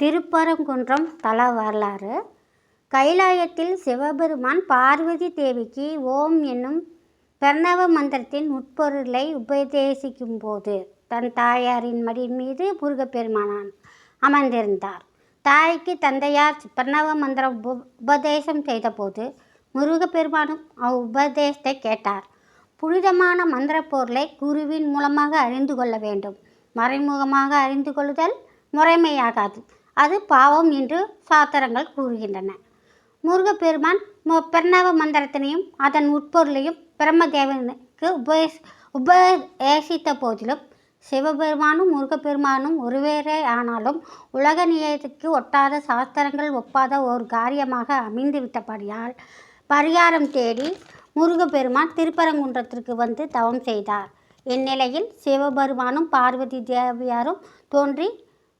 திருப்பரங்குன்றம் தல வரலாறு. கைலாயத்தில் சிவபெருமான் பார்வதி தேவிக்கு ஓம் என்னும் பிரணவ மந்திரத்தின் உட்பொருளை உபதேசிக்கும் போது தன் தாயாரின் மடி மீது முருகப்பெருமானான் அமர்ந்திருந்தார். தாய்க்கு தந்தையார் பிரணவ மந்திரம் உப உபதேசம் செய்தபோது முருகப்பெருமானும் அவ் உபதேசத்தை கேட்டார். புனிதமான மந்திர பொருளை குருவின் மூலமாக அறிந்து கொள்ள வேண்டும். மறைமுகமாக அறிந்து கொள்ளுதல் முறைமையாகாது. அது பாவம் என்று சாத்திரங்கள் கூறுகின்றன. முருகப்பெருமான் பிரணவ மந்திரத்தினையும் அதன் உட்பொருளையும் பிரம்மதேவனுக்கு உபதேச உபதேசித்த போதிலும் சிவபெருமானும் முருகப்பெருமானும் ஒருவேறே ஆனாலும் உலக நியத்துக்கு ஒட்டாத சாஸ்திரங்கள் ஒப்பாத ஒரு காரியமாக அமைந்துவிட்டபடியால் பரிகாரம் தேடி முருகப்பெருமான் திருப்பரங்குன்றத்திற்கு வந்து தவம் செய்தார். இந்நிலையில் சிவபெருமானும் பார்வதி தேவியாரும் தோன்றி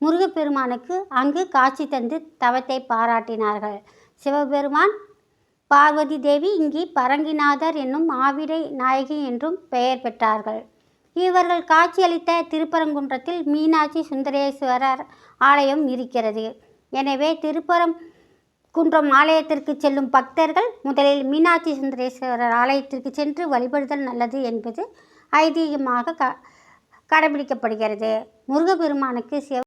முருகப்பெருமானுக்கு அங்கு காட்சி தந்து தவத்தை பாராட்டினார்கள். சிவபெருமான் பார்வதி தேவி இங்கே பரங்கிநாதர் என்னும் ஆவிடை நாயகி என்றும் பெயர் பெற்றார்கள். இவர்கள் காட்சியளித்த திருப்பரங்குன்றத்தில் மீனாட்சி சுந்தரேஸ்வரர் ஆலயம் இருக்கிறது. எனவே திருப்பரம் குன்றம் ஆலயத்திற்கு செல்லும் பக்தர்கள் முதலில் மீனாட்சி சுந்தரேஸ்வரர் ஆலயத்திற்கு சென்று வழிபடுதல் நல்லது என்பது ஐதீகமாக க கடைபிடிக்கப்படுகிறது. முருகப்பெருமானுக்கு சிவ